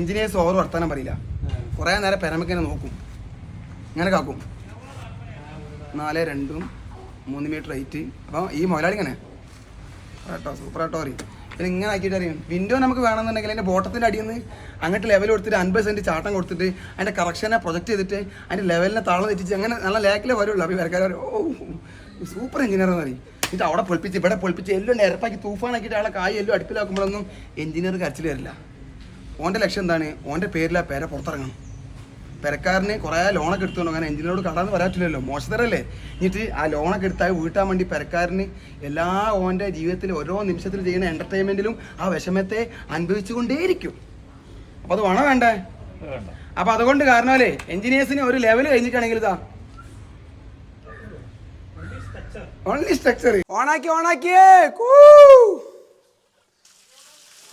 Engineers over വർത്താനം പറയില്ല. കുറേ നേരം പെരമക്കിനെ നോക്കും. ഇങ്ങനെ കാക്കും. നാല് രണ്ടും മൂന്ന് മീറ്റർ ഹൈറ്റ് അപ്പോൾ ഈ മുതലാളി ഇങ്ങനെ. കേട്ടോ സൂപ്പർ ആട്ടോ അറിയും പിന്നെ ഇങ്ങനെ ആക്കിയിട്ട് അറിയും വിൻഡോ നമുക്ക് വേണമെന്നുണ്ടെങ്കിൽ അതിന്റെ ബോട്ടത്തിന്റെ അടിയിൽ നിന്ന് അങ്ങോട്ട് ലെവൽ കൊടുത്തിട്ട് അൻപത് സെന്റ് ചാട്ടം കൊടുത്തിട്ട് അതിന്റെ കറക്ഷനെ പ്രൊജക്റ്റ് ചെയ്തിട്ട് അതിന്റെ ലെവലിനെ താളം തെറ്റിച്ച് അങ്ങനെ നല്ല ലേക്കിലേ വരുള്ളൂ. അപ്പോൾ വരക്കാർ ഓ സൂപ്പർ എഞ്ചിനീയർ എന്ന് പറയും. എന്നിട്ട് അവിടെ പൊളിപ്പിച്ച് ഇവിടെ പൊളിപ്പിച്ച് എല്ലാം ഇരപ്പാക്കി തൂഫാനാക്കിയിട്ട് ആളെ കായ് എല്ലാം അടുപ്പിലാക്കുമ്പോഴൊന്നും എഞ്ചിനീയർ കരച്ചിൽ വരില്ല. ഓന്റെ ലക്ഷ്യം എന്താണ്? ഓന്റെ പേരിൽ ആ പേരെ പുറത്തിറങ്ങണം. പെരക്കാരന് കുറേ ലോണൊക്കെ എടുത്തുകൊണ്ട് അങ്ങനെ എഞ്ചിനോട് കടാന്ന് പറയാറ്റില്ലല്ലോ. മോശത്തരല്ലേ? എന്നിട്ട് ആ ലോണൊക്കെ എടുത്താൽ വീട്ടാൻ വേണ്ടി പെരക്കാരന് എല്ലാ ഓന്റെ ജീവിതത്തിൽ ഓരോ നിമിഷത്തിൽ ചെയ്യുന്ന എന്റർടൈൻമെന്റിലും ആ വിഷമത്തെ അനുഭവിച്ചുകൊണ്ടേയിരിക്കും. അപ്പോൾ അത് വേണോ വേണ്ടേ? അപ്പോൾ അതുകൊണ്ട് കാരണമല്ലേ എഞ്ചിനീയേഴ്സിന് ഒരു ലെവൽ കഴിഞ്ഞിട്ടാണെങ്കിൽ ഇതാ. ഓൺലി സ്ട്രക്ചർ ഓണാക്കി ഓണാക്കിയേ കൂ.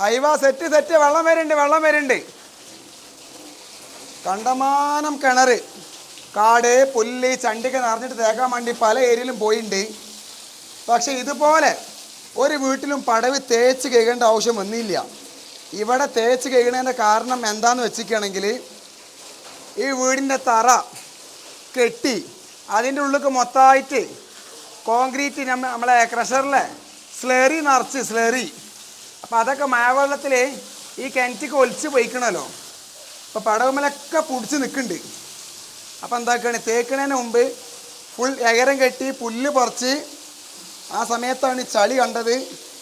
അയവാ സെറ്റ് സെറ്റ്. വെള്ളം വരുന്നുണ്ട് വെള്ളം വരുന്നുണ്ട്. കണ്ടമാനം കിണർ കാട് പുല്ല് ചണ്ടിക്ക് നിറഞ്ഞിട്ട് തേക്കാൻ വേണ്ടി പല ഏരിയയിലും പോയിട്ടുണ്ട് പക്ഷെ ഇതുപോലെ ഒരു വീട്ടിലും പടവ് തേച്ച് കഴുകേണ്ട ആവശ്യം വന്നില്ല. ഇവിടെ തേച്ച് കഴുകണതിന്റെ കാരണം എന്താണെന്ന് വെച്ചിരിക്കുകയാണെങ്കിൽ ഈ വീടിന്റെ തറ കെട്ടി അതിന്റെ ഉള്ളിലേക്ക് മൊത്തമായിട്ട് കോൺക്രീറ്റ് നമ്മ നമ്മളെ ക്രഷറിലെ സ്ലറി നിറച്ച് സ്ലേറി. അപ്പോൾ അതൊക്കെ മഴവെള്ളത്തിൽ ഈ കിണറ്റിക്ക് ഒലിച്ച് പോയിക്കണല്ലോ. അപ്പോൾ പടവുമലൊക്കെ പിടിച്ച് നിൽക്കുന്നുണ്ട് അപ്പോൾ എന്താക്കുകയാണ് തേക്കണതിന് മുമ്പ് ഫുൾ എകരം കെട്ടി പുല്ല് പറിച്ച് ആ സമയത്താണ് ചളി കണ്ടത്.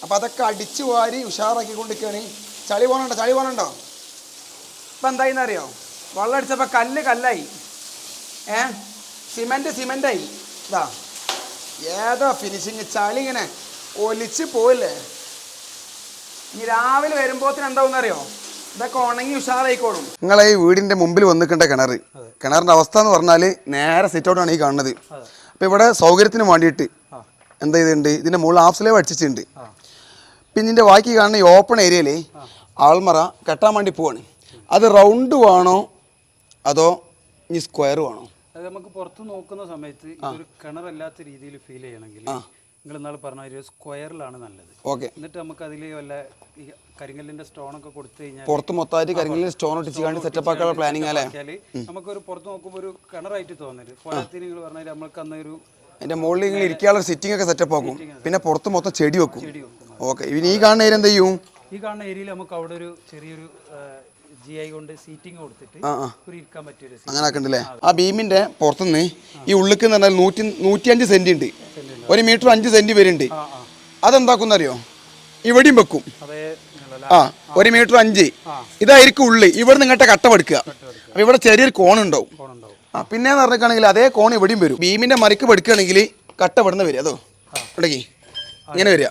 അപ്പോൾ അതൊക്കെ അടിച്ചു വാരി ഉഷാറാക്കി കൊണ്ടിരിക്കുകയാണ് ചളി പോകണുണ്ടോ ചളി പോകണുണ്ടോ ഇപ്പം എന്തായിന്നറിയോ? വെള്ളം അടിച്ചപ്പോൾ കല്ല് കല്ലായി. ഏ? സിമെന്റ് സിമെന്റായി ഇതാ. ഏതാ ഫിനിഷിങ് ചളി ഇങ്ങനെ ഒലിച്ച് പോയില്ലേ ഇനി രാവിലെ വരുമ്പോത്തിന് എന്താവും അറിയോ? ഇതൊക്കെ ഉണങ്ങി ഉഷാറായിക്കോളും. നിങ്ങളെ ഈ വീടിന്റെ മുമ്പിൽ വന്നിക്കേണ്ട കിണർ. കിണറിന്റെ അവസ്ഥ എന്ന് പറഞ്ഞാൽ നേരെ സിറ്റ് ഔട്ടാണ് ഈ കാണുന്നത്. അപ്പോൾ ഇവിടെ സൗകര്യത്തിന് വേണ്ടിയിട്ട് എന്താ ചെയ്തിട്ടുണ്ട്? ഇതിന്റെ മുകളിൽ ഹാഫ് സ്ലേവ് അടിച്ചിട്ടുണ്ട്. പിന്നെ ഇതിന്റെ ബാക്കി കാണുന്ന ഈ ഓപ്പൺ ഏരിയയിൽ ആൾമറ കെട്ടാൻ വേണ്ടി പോവാണ്. അത് റൗണ്ട് വേണോ? അതോ ഇനി സ്ക്വയർ വേണോ? അത് നമുക്ക് പുറത്ത് നോക്കുന്ന സമയത്ത് ഒരു കിണറല്ലാത്ത രീതിയിൽ ഫീൽ ചെയ്യണമെങ്കിൽ നിങ്ങൾ ഇന്നാൾ പറഞ്ഞ ഒരു സ്ക്വയറിലാണ് നല്ലത്. ഓക്കെ. എന്നിട്ട് നമുക്ക് അതിൽ വല്ല ഈ കരിങ്കല്ലിന്റെ സ്റ്റോൺ ഒക്കെ കൊടുത്തു കഴിഞ്ഞാൽ പുറത്ത് മൊത്തമായിട്ട് കരിങ്കല്ലിന്റെ സ്റ്റോൺ ഒട്ടിച്ച് കാണി സെറ്റപ്പ് ആക്കാനുള്ള പ്ലാനിങ് അല്ലേ? നമുക്കൊരു പുറത്ത് നോക്കുമ്പോൾ ഒരു കിണറായിട്ട് തോന്നരുത്. പോരാത്തിന് നിങ്ങൾ പറഞ്ഞാൽ നമുക്ക് അന്ന് ഒരു അതിന്റെ മുകളിൽ നിങ്ങൾ ഇരിക്കാനുള്ള സിറ്റിംഗ് ഒക്കെ സെറ്റപ്പ് ആക്കും. പിന്നെ പുറത്ത് മൊത്തം ചെടി വെക്കും. ഓക്കെ. ഇനി ഈ കാണുന്ന ഏരിയ എന്ത് ചെയ്യും? ഈ കാണുന്ന ഏരിയയിൽ നമുക്ക് അവിടെ ഒരു ചെറിയൊരു ജി ഐ കൊണ്ട് സീറ്റിംഗ് കൊടുത്തിട്ട് ഒരു ഇരിക്കാൻ പറ്റിയൊരു. അങ്ങനെ ആക്കണ്ടല്ലേ? ആ. ബീമിന്റെ പുറത്തുനിന്ന് ഈ ഉള്ളിക്ക് എന്ന് പറഞ്ഞാൽ നൂറ്റി നൂറ്റിയഞ്ച് സെന്റ് ഉണ്ട്. ഒരു മീറ്റർ അഞ്ച് സെന്റ് വരുന്നുണ്ട്. അതെന്താക്കുന്ന അറിയോ ഇവിടെയും വെക്കും. ആ ഒരു മീറ്റർ അഞ്ച്. ഇതായിരിക്കും ഉള്ളി. ഇവിടെ നിങ്ങളുടെ കട്ട പഠിക്കുക അപ്പൊ ഇവിടെ ചെറിയൊരു കോണുണ്ടാവും കോണുണ്ടാവും. ആ പിന്നെ പറഞ്ഞിട്ടാണെങ്കിൽ അതേ കോൺ ഇവിടെയും വരും. ബീമിന്റെ മറിക്ക് പഠിക്കുകയാണെങ്കിൽ കട്ട ഇവിടുന്ന് വരിക അതോ? ഉണ്ടെങ്കിൽ ഇങ്ങനെ വരിക.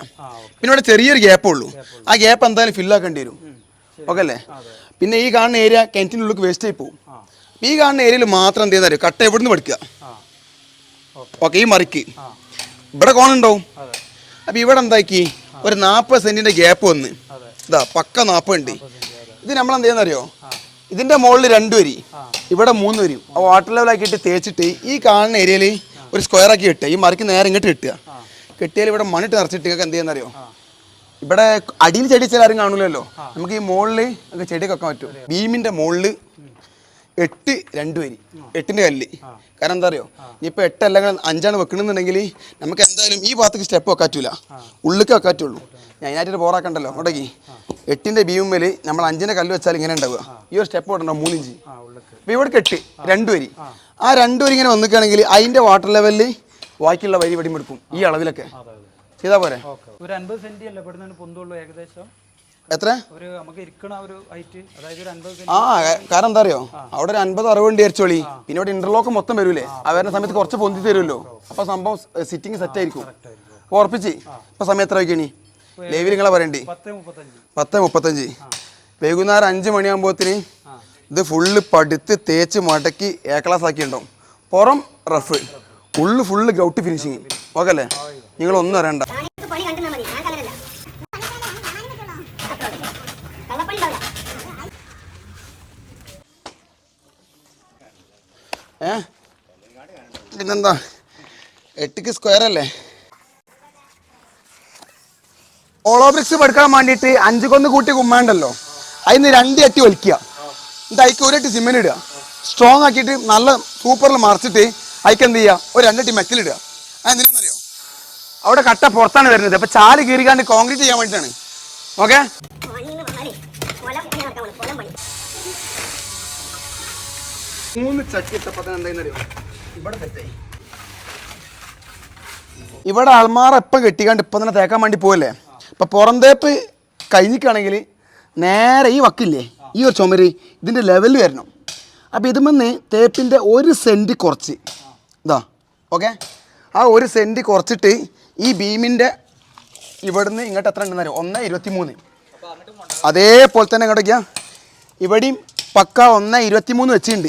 പിന്നെ ഇവിടെ ചെറിയൊരു ഗ്യാപ്പേ ഉള്ളൂ. ആ ഗ്യാപ്പ് എന്തായാലും ഫില്ലാക്കേണ്ടി വരും. ഓക്കെ അല്ലേ? പിന്നെ ഈ കാണുന്ന ഏരിയ കിണറ്റിനുള്ളിൽ വേസ്റ്റ് ആയി പോകും. ഈ കാണുന്ന ഏരിയയിൽ മാത്രം എന്ത് ചെയ്യുന്ന കട്ട എവിടുന്ന് പഠിക്കുക? ഓക്കെ. ഈ മറിക്ക്. ഇവിടെ കോണുണ്ടാവും അതെ. അപ്പോൾ ഇവിടെ എന്താക്കി? ഒരു നാൽപ്പത് സെന്റിന്റെ ഗ്യാപ്പ് വന്ന്. ഇതാ പക്ക നാൽപ്പത് ഉണ്ട്. ഇത് നമ്മൾ എന്ത് ചെയ്യുന്നറിയോ? ഇതിന്റെ ഇതിന്റെ മുകളിൽ രണ്ട് വരി ഇവിടെ മൂന്ന് വരി. ആ വാട്ടർ ലെവലാക്കിയിട്ട് തേച്ചിട്ട് ഈ കാണുന്ന ഏരിയയിൽ ഒരു സ്ക്വയർ ആക്കി കെട്ടുക ഈ മറിക്ക് നേരെ ഇങ്ങോട്ട് കെട്ടുക. കിട്ടിയാൽ ഇവിടെ മണ്ണിട്ട് നിറച്ചിട്ട് നിങ്ങൾക്ക് എന്ത് ചെയ്യുന്നറിയോ? ഇവിടെ അടിയിൽ ചെടി വെച്ചാൽ ആരും കാണൂലല്ലോ. നമുക്ക് ഈ മുകളിൽ ഒക്കെ കൊക്കാൻ വെക്കാൻ പറ്റും. ഭീമിന്റെ മുകളിൽ എട്ട് രണ്ട് വരി. എട്ടിന്റെ കല്ല്. കാരണം എന്താ അറിയോ? ഇനിയിപ്പോൾ എട്ടല്ല അല്ലെങ്കിൽ അഞ്ചാണ് വെക്കണമെന്നുണ്ടെങ്കിൽ നമുക്ക് എന്തായാലും ഈ ഭാഗത്തേക്ക് സ്റ്റെപ്പ് വെക്കാറ്റൂല. ഉള്ളിക്ക് വെക്കാറ്റുള്ളൂ. ഞാനായിട്ട് പോറാക്കണ്ടല്ലോ അങ്ങോട്ടേക്ക്. എട്ടിന്റെ ഭീമിൽ നമ്മൾ അഞ്ചിന്റെ കല്ല് വെച്ചാൽ ഇങ്ങനെ ഉണ്ടാവുക. ഈ ഒരു സ്റ്റെപ്പ് ഇടണ്ട മൂന്നിഞ്ച് അപ്പോൾ ഇവിടെ കെട്ടി രണ്ട് വരി. ആ. രണ്ട് വരി ഇങ്ങനെ വന്നിക്കുകയാണെങ്കിൽ അതിന്റെ വാട്ടർ ലെവലിൽ ബാക്കിയുള്ള വരി വെടിമെടുക്കും ഈ അളവിലൊക്കെ. ചെയ്താൽ പോരെ? ഒരു അൻപത് സെന്റ് അല്ലേ? പൊന്തുള്ളൂ ഏകദേശം. എത്ര? ഒരു നമുക്ക് ഇരിക്കണ ഒരു ഹൈറ്റ് അതായത് ഒരു അൻപത് ആ കാരണം എന്താ അറിയോ? അവിടെ ഒരു അൻപത് അറുപത് ഉണ്ട് വിചാരിച്ചോളി പിന്നെ ഇവിടെ ഇന്റർലോക്ക് മൊത്തം വരൂലേ? ആ. വരുന്ന സമയത്ത് കുറച്ച് പൊന്തി തരുമല്ലോ. അപ്പൊ സംഭവം സിറ്റിംഗ് സെറ്റ് ആയിരിക്കും. ഉറപ്പിച്ച്? ഇപ്പൊ സമയം എത്ര വയ്ക്കണി ലൈവിൽ നിങ്ങളെ പറയണ്ടി? പത്ത് മുപ്പത്തഞ്ച്. പത്ത് മുപ്പത്തഞ്ച്. വൈകുന്നേരം അഞ്ച് മണിയാകുമ്പോത്തിന് ഇത് ഫുള്ള് പടുത്ത് തേച്ച് മടക്കി എ ക്ലാസ് ആക്കിയിട്ടുണ്ടാവും. പുറം റഫ് ഉള്ളു ഫുള്ള് ഗ്രൗട്ട് ഫിനിഷിങ് ഓക്കെ അല്ലേ? അറിയണ്ട. കലരല്ല കള്ളപ്പണി ഉണ്ടാവില്ല ഏ? പിന്നെന്താ? എട്ടിക്ക് സ്ക്വയർ അല്ലേ? ഓളോ ബ്രിക്സ് പഠിക്കാൻ വേണ്ടിയിട്ട് അഞ്ചു കൊന്ന് കൂട്ടി കുമ്മാണ്ടല്ലോ. അതിന് രണ്ട് എട്ടി വലിക്കുക. എന്നിട്ട് അതിക്ക് ഒരട്ടി സിമെന്റ് ഇടുക. സ്ട്രോങ് ആക്കിയിട്ട് നല്ല സൂപ്പറിൽ മറിച്ചിട്ട് അതിക്ക് എന്ത് ചെയ്യുക? ഒരു രണ്ടട്ടി മെറ്റലിടുക അതെന്തിനാണെന്നറിയോ അവിടെ കട്ട പുറത്താണ് വരുന്നത്. അപ്പൊ ചാൽ കീറിക്കാണ്ട് കോൺക്രീറ്റ് ചെയ്യാൻ വേണ്ടിയിട്ടാണ് ഓക്കെ മൂന്ന് ചട്ടി ഇട്ടപ്പോ ഇവിടെ തെറ്റായി. ഇവിടെ അൾമാറ ഇപ്പം കെട്ടിക്കാണ്ട് ഇപ്പം തന്നെ തേക്കാൻ വേണ്ടി പോവല്ലേ? ഇപ്പം പുറന്തേപ്പ് കഴിഞ്ഞിക്കാണെങ്കിൽ നേരെ ഈ വക്കില്ലേ? ഈ ഒരു ചുമര് ഇതിന്റെ ലെവൽ വരണം. അപ്പോൾ ഇതുമെന്ന് തേപ്പിന്റെ ഒരു സെന്റ് കുറച്ച്. ഇതാ ഓക്കെ ആ ഒരു സെന്റ് കുറച്ചിട്ട് ഈ ബീമിന്റെ ഇവിടുന്ന് ഇങ്ങോട്ട് എത്ര ഉണ്ടെന്ന് അറിയാം? ഒന്ന് ഇരുപത്തി മൂന്ന് അതേപോലെ തന്നെ ഇങ്ങോട്ടേക്കാ ഇവിടെയും പക്ക ഒന്ന് ഇരുപത്തി മൂന്ന് വെച്ചിട്ടുണ്ട്.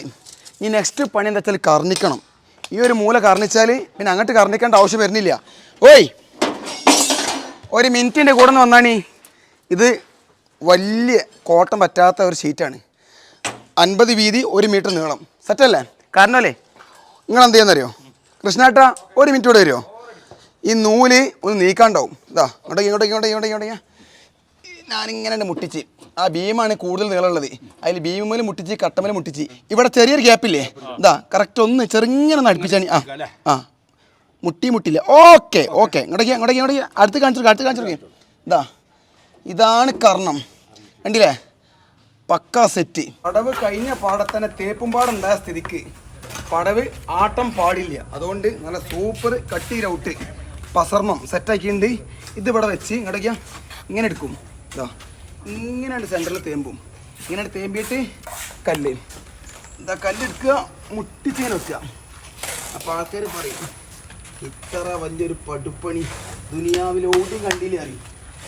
ഇനി നെക്സ്റ്റ് പണി എന്താ വെച്ചാൽ കർണിക്കണം. ഈ ഒരു മൂല കർണിച്ചാൽ പിന്നെ അങ്ങോട്ട് കർണിക്കേണ്ട ആവശ്യം വരുന്നില്ല. ഓയ്! ഒരു മിനിറ്റിന്റെ കൂടെ നിന്ന് വന്നാണീ. ഇത് വലിയ കോട്ടം പറ്റാത്ത ഒരു ഷീറ്റാണ്. അൻപത് വീതി ഒരു മീറ്റർ നീളം. സെറ്റല്ലേ? കാരണമല്ലേ? നിങ്ങൾ എന്ത് ചെയ്യുന്നറിയോ? കൃഷ്ണേട്ട ഒരു മിനിറ്റ് കൂടെ വരുമോ ഈ നൂൽ ഒന്ന് നീക്കാണ്ടാവും. ഇതാ ഇങ്ങോട്ടേക്ക് ഇങ്ങോട്ടേക്ക് ഇങ്ങോട്ടേക്ക് ഇങ്ങോട്ടേക്ക്. ഞാനിങ്ങനെ മുട്ടിച്ച്. ആ ഭീമാണ് കൂടുതൽ നീളമുള്ളത്. അതിൽ ഭീമിൽ മുട്ടിച്ച് കട്ടമേൽ മുട്ടിച്ച്. ഇവിടെ ചെറിയൊരു ഗ്യാപ്പില്ലേ? ഇതാ കറക്റ്റ് ഒന്ന് ചെറുങ്ങനെ ഒന്ന് അടുപ്പിച്ചാണ് ആ ആ. മുട്ടി മുട്ടില്ല. Okay okay. ഇങ്ങോട്ടേക്ക് ഇങ്ങോട്ടേക്ക് ഇങ്ങോട്ടേക്ക്. അടുത്ത് കാണിച്ചു അടുത്ത് കാണിച്ചു ഇതാ ഇതാണ് കർണം. കണ്ടില്ലേ? പക്ക സെറ്റ്. പടവ് കഴിഞ്ഞ പാടത്തന്നെ തേപ്പും പാടുണ്ടായ സ്ഥിതിക്ക്. പടവ് ആട്ടം പാടില്ല. അതുകൊണ്ട് നല്ല സൂപ്പർ കട്ടി റൗട്ട് പസർണം സെറ്റാക്കിയിട്ടുണ്ട് ഇത് ഇവിടെ വെച്ച് ഇങ്ങോട്ടേക്ക് ഇങ്ങനെ എടുക്കും. ഇതാ ഇങ്ങനെയാണ് സെന്ററിൽ തേമ്പും. ഇങ്ങനെ തേമ്പിയിട്ട് കല്ല്. ഇതാ കല്ലെടുക്കുക മുട്ടിച്ചേന വെക്കുക. അപ്പോൾ ആൾക്കാർ പറയും ഇത്ര വലിയൊരു പടുപ്പണി ദുനിയാവിലോട്ടും കണ്ടില്ല അറിയും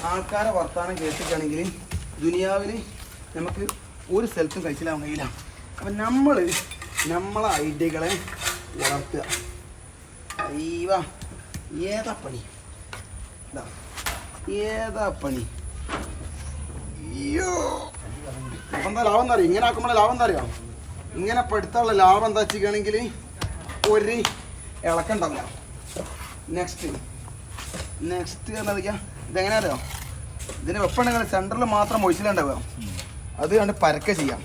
ആൾക്കാരെ വർത്താനം കേട്ടിട്ടാണെങ്കിൽ ദുനിയാവിൽ നമുക്ക് ഒരു സ്ഥലത്തും കഴിച്ചില്ലാൻ കഴിയില്ല. അപ്പം നമ്മൾ നമ്മളെ ഐഡിയകളെ വളർത്തുക. അയ്യവ ഏതാ പണി? ഏതാ പണി? അയ്യോ. എന്താ ലാഭം എന്താ അറിയോ ഇങ്ങനെ ആക്കുമ്പോൾ ലാഭം എന്താ അറിയോ ഇങ്ങനെ പെടുത്താനുള്ള ലാഭം എന്താ വെച്ചിരിക്കുകയാണെങ്കിൽ ഒരു ഇളക്കണ്ടല്ല നെക്സ്റ്റ് നെക്സ്റ്റ് എന്താ ഇതെങ്ങനെ അറിയോ? ഇതിന് വെപ്പുണ്ടെങ്കിൽ സെന്ററിൽ മാത്രം ഒഴിച്ചിലുണ്ടാവുക അത് കണ്ട് പരക്കെ ചെയ്യാം.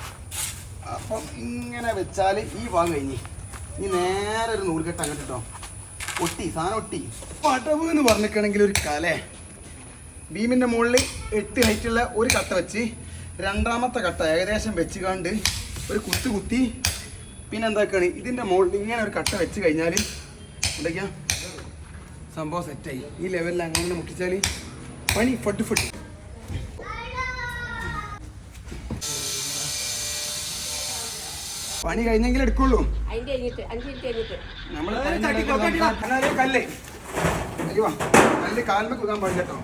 അപ്പം ഇങ്ങനെ വെച്ചാൽ ഈ ഭാഗം കഴിഞ്ഞ്. ഇനി നേരെ ഒരു നൂൽക്കെട്ട് അങ്ങോട്ട് കേട്ടോ ഒട്ടി സാധനം ഒട്ടി. പടവ് എന്ന് പറഞ്ഞിട്ടാണെങ്കിൽ ഒരു കലേ. ബീമിന്റെ മുകളിൽ എട്ട് ഹൈറ്റുള്ള ഒരു കട്ട വെച്ച് രണ്ടാമത്തെ കട്ട ഏകദേശം വെച്ച് കണ്ട് ഒരു കുത്തു കുത്തി. പിന്നെ എന്താക്കാണ്? ഇതിന്റെ മുകളിൽ ഇങ്ങനെ ഒരു കട്ട വെച്ച് കഴിഞ്ഞാൽ എന്തൊക്കെയാ? സംഭവം സെറ്റായി ഈ ലെവലിൽ അങ്ങനെ മുട്ടിച്ചാൽ പണി ഫട്ട് ഫട്ട് പണി കഴിഞ്ഞെങ്കിലും എടുക്കുള്ളൂ. അഞ്ച് കഴിഞ്ഞിട്ട് നമ്മൾ കല്ലേ. അയ്യോ കല്ല് കാൽമ കുതാൻ പാടില്ല കേട്ടോ.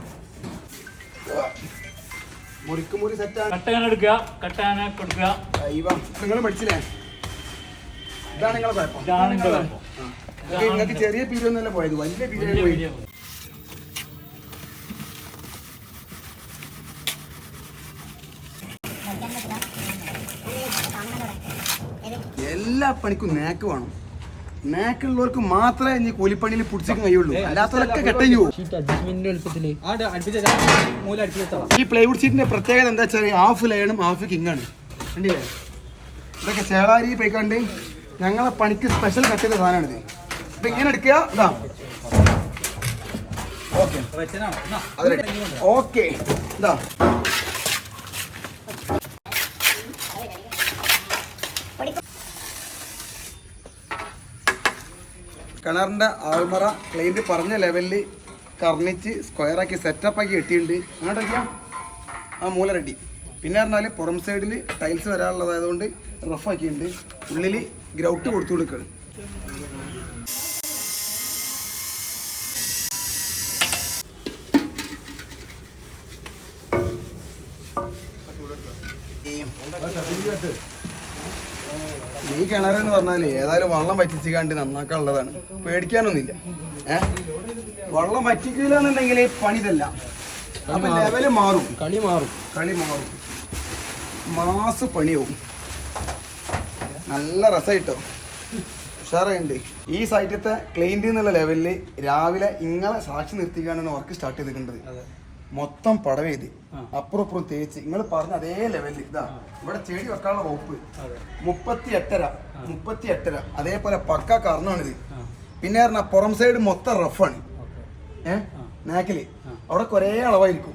മുറിക്ക് മുറി സെറ്റാണ് കട്ടങ്ങനെ എടുക്കുക. കട്ടാനെ കൊടുക്കുക. അയ്യോ നിങ്ങൾ പഠിച്ചില്ലേ? ഇതാണ് നിങ്ങളെ കുഴപ്പം. ഇതാണ് കുഴപ്പം. നിങ്ങൾക്ക് ചെറിയ പീരിയൊന്നല്ല പോയത്. വലിയ പീരിയഡ് പോയി. എല്ലാ പണിക്കും നേക്ക് വേണം. നേക്കുള്ളവർക്ക് മാത്രമേ ഇനി കൂലിപ്പണിയിൽ പിടിച്ചിക്കാൻ കഴിയുള്ളൂ. അല്ലാത്തവരൊക്കെ പോകും ഈ പ്ലൈവുഡ് ഷീറ്റിന്റെ പ്രത്യേകത എന്താ വെച്ചാൽ ഹാഫ് ലയണും ഹാഫ് കിങ്ങാണ് കണ്ടില്ലേ? ഇതൊക്കെ ചേളാരി പോയിക്കാണ്ട് ഞങ്ങളെ പണിക്ക് സ്പെഷ്യൽ കട്ട് ചെയ്ത സാധനമാണിത്. അപ്പൊ ഇങ്ങനെ എടുക്കുക. ഇതാ. ഓക്കെ. ഓക്കെ. ഇതാ. കിണറിന്റെ ആൾമറ ക്ലൈന്റ് പറഞ്ഞ ലെവലിൽ കർണിച്ച് സ്ക്വയറാക്കി സെറ്റപ്പാക്കി കെട്ടിയിട്ടുണ്ട്. അങ്ങോട്ട് വയ്ക്കാം. ആ മൂല റെഡി പിന്നെ പറഞ്ഞാൽ പുറം സൈഡിൽ ടൈൽസ് വരാനുള്ളതായതുകൊണ്ട് റഫാക്കിയിട്ടുണ്ട് ഉള്ളിൽ ഗ്രൗട്ട് കൊടുത്തു കൊടുക്കുകയാണ് ഈ കിണറെന്ന് പറഞ്ഞാൽ ഏതായാലും വള്ളം വറ്റിച്ച് കണ്ട് നന്നാക്കാനുള്ളതാണ് പേടിക്കാനൊന്നുമില്ല. ഏഹ് വള്ളം വറ്റിക്കില്ല എന്നുണ്ടെങ്കിൽ പണി ഇതല്ല. അപ്പൊ ലെവൽ മാറും. കളി മാറും. കളി മാറും. മാസ് പണിയാവും. നല്ല രസമായിട്ടോ ഉഷാറുണ്ട് ഈ സൈറ്റത്തെ ക്ലീന്റ് എന്നുള്ള ലെവലിൽ രാവിലെ ഇങ്ങളെ സാക്ഷി നിർത്തിക്കാനാണ് വർക്ക് സ്റ്റാർട്ട് ചെയ്തിട്ടുണ്ടത് മൊത്തം പടവേത് അപ്പുറം അപ്പുറം തേച്ച്. നിങ്ങൾ പറഞ്ഞ അതേ ലെവലിൽ ഇതാ. ഇവിടെ ചെടി വെക്കാനുള്ള വകുപ്പ്. മുപ്പത്തി എട്ടര മുപ്പത്തി എട്ടര അതേപോലെ പക്ക കർണാണിത് പിന്നെ പറഞ്ഞാൽ പുറം സൈഡ് മൊത്തം റഫാണ് ഏഹ് നാക്കിൽ. അവിടെ കുറേ അളവായിരിക്കും.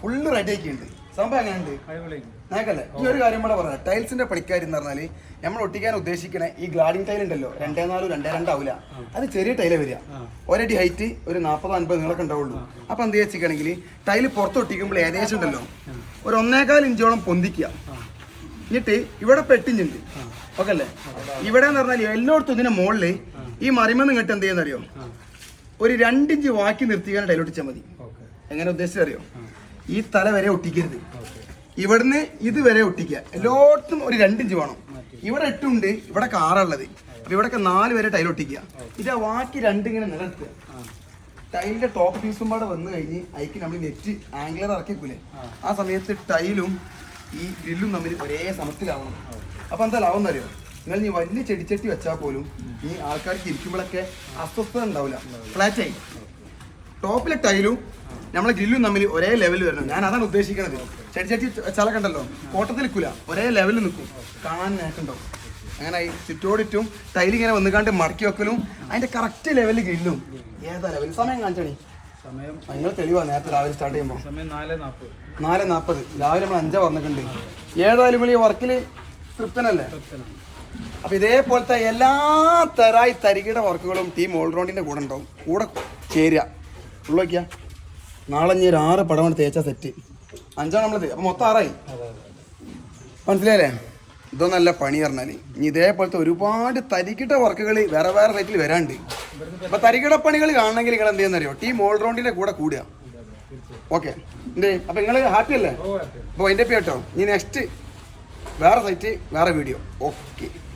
ഫുള്ള് റെഡി ആക്കിയിട്ടുണ്ട്. സംഭവം എങ്ങനെയുണ്ട്? ഈ ഒരു കാര്യം കൂടെ പറയാം. ടൈൽസിന്റെ പണിക്കാർ എന്ന് പറഞ്ഞാൽ നമ്മൾ ഒട്ടിക്കാൻ ഉദ്ദേശിക്കണ ഈ ഗ്ലാഡിംഗ് ടൈൽ ഉണ്ടല്ലോ. രണ്ടേ നാലും രണ്ടേ രണ്ടാവില്ല അത് ചെറിയ ടൈലേ വരിക. ഒരടി ഹൈറ്റ് ഒരു നാൽപ്പതോ അൻപത് നീളൊക്കെ ഉണ്ടാവുള്ളൂ. അപ്പൊ എന്ത് വെച്ചിട്ടുണ്ടെങ്കിൽ ടൈൽ പുറത്ത് ഒട്ടിക്കുമ്പോൾ ഏകദേശം ഉണ്ടല്ലോ. ഒരു ഒന്നേകാൽ ഇഞ്ചോളം പൊന്തിക്കുക. എന്നിട്ട് ഇവിടെ പെട്ടിഞ്ഞുണ്ട്. ഓക്കെ അല്ലേ ഇവിടെ എന്ന് പറഞ്ഞാൽ എല്ലായിടത്തും ഇതിന്റെ മുകളിൽ ഈ മറിമെന്ന് ഇങ്ങോട്ട് എന്ത് ചെയ്യുന്നറിയോ? ഒരു രണ്ടിഞ്ച് വാക്കി നിർത്തിക്കാൻ ടൈൽ ഒട്ടിച്ചാൽ മതി. എങ്ങനെ ഉദ്ദേശിച്ചറിയോ ഈ തല വരെ ഒട്ടിക്കരുത്. ഇവിടുന്ന് ഇത് വരെ ഒട്ടിക്കുക. എല്ലായിടത്തും ഒരു രണ്ടിഞ്ച് വേണം. ഇവിടെ എട്ടുണ്ട് ഇവിടെ കാറുള്ളത്. അപ്പൊ ഇവിടെയൊക്കെ നാല് വരെ ടൈൽ ഒട്ടിക്കുക. ഇത് ബാക്കി രണ്ടിങ്ങനെ നിലനിർത്തുക. ടൈലിന്റെ ടോപ്പ് പീസും പാടെ വന്നു കഴിഞ്ഞ് അതിക്ക് നമ്മൾ നെറ്റ് ആംഗ്ലർ ഇറക്കിക്കൂലേ? ആ സമയത്ത് ടൈലും ഈ ഗ്രില്ലും തമ്മിൽ ഒരേ സമത്തിലാവണം. അപ്പൊ എന്താ ലാഭം അറിയോ നിങ്ങൾ നീ വലിയ ചെടിച്ചട്ടി വെച്ചാൽ പോലും ഈ ആൾക്കാർക്ക് ഇരിക്കുമ്പോഴൊക്കെ അസ്വസ്ഥത ഉണ്ടാവില്ല. ഫ്ലാറ്റ് ആയി. ടോപ്പിലെ ടൈലും നമ്മളെ ഗ്രില്ലും തമ്മിൽ ഒരേ ലെവൽ വരണം ഞാൻ അതാണ് ഉദ്ദേശിക്കുന്നത് ചെടിച്ചട്ടി ചില കണ്ടല്ലോ കോട്ടത്തിൽ നിൽക്കില്ല ഒരേ ലെവലിൽ നിൽക്കും. കാണാൻ നേട്ടുണ്ടോ അങ്ങനെ ഈ ചുറ്റോടിറ്റും ടൈൽ ഇങ്ങനെ വന്നുകാണ്ട് മടക്കി വെക്കലും അതിന്റെ കറക്റ്റ് ലെവലിൽ ഗ്രില്ലും. ഏതാ ലെവൽ സമയം കാണിച്ചണി സമയം നിങ്ങൾ തെളിവാ നേരത്തെ രാവിലെ സ്റ്റാർട്ട് ചെയ്യുമ്പോൾ സമയം നാല് നാൽപ്പത് നാല് നാൽപ്പത് രാവിലെ നമ്മൾ അഞ്ചാ വന്നിട്ടുണ്ട്. ഏതായാലും വിളി വർക്കിൽ തൃപ്തനല്ലേ? അപ്പൊ ഇതേപോലത്തെ എല്ലാ തരായി തരികിട വർക്കുകളും ടീം ഓൾറൗണ്ടിന്റെ കൂടെ ഉണ്ടാവും. കൂടെ ചേരുക. ഉള്ളോക്കിയാ. നാളെ ഇനി ഒരു ആറ് പടമാണ് തേച്ച സെറ്റ് അഞ്ചാണ് നമ്മളത് അപ്പൊ മൊത്തം ആറായി. മനസ്സിലായില്ലേ? നല്ല പണി പറഞ്ഞാൽ. ഇനി ഇതേപോലത്തെ ഒരുപാട് തരികിട വർക്കുകൾ വേറെ വേറെ സൈറ്റിൽ വരാണ്ട്. അപ്പൊ തരികിട പണികൾ കാണണമെങ്കിൽ നിങ്ങൾ എന്ത് ചെയ്യുന്നറിയോ? ടീം ഓൾറൗണ്ടിന്റെ കൂടെ കൂടുക. ഓക്കെ എന്തേ? അപ്പൊ നിങ്ങൾ ഹാപ്പി അല്ലേ? അപ്പോൾ അതിന്റെ കേട്ടോ ഇനി നെക്സ്റ്റ് വേറെ സൈറ്റ് വേറെ വീഡിയോ ഓക്കെ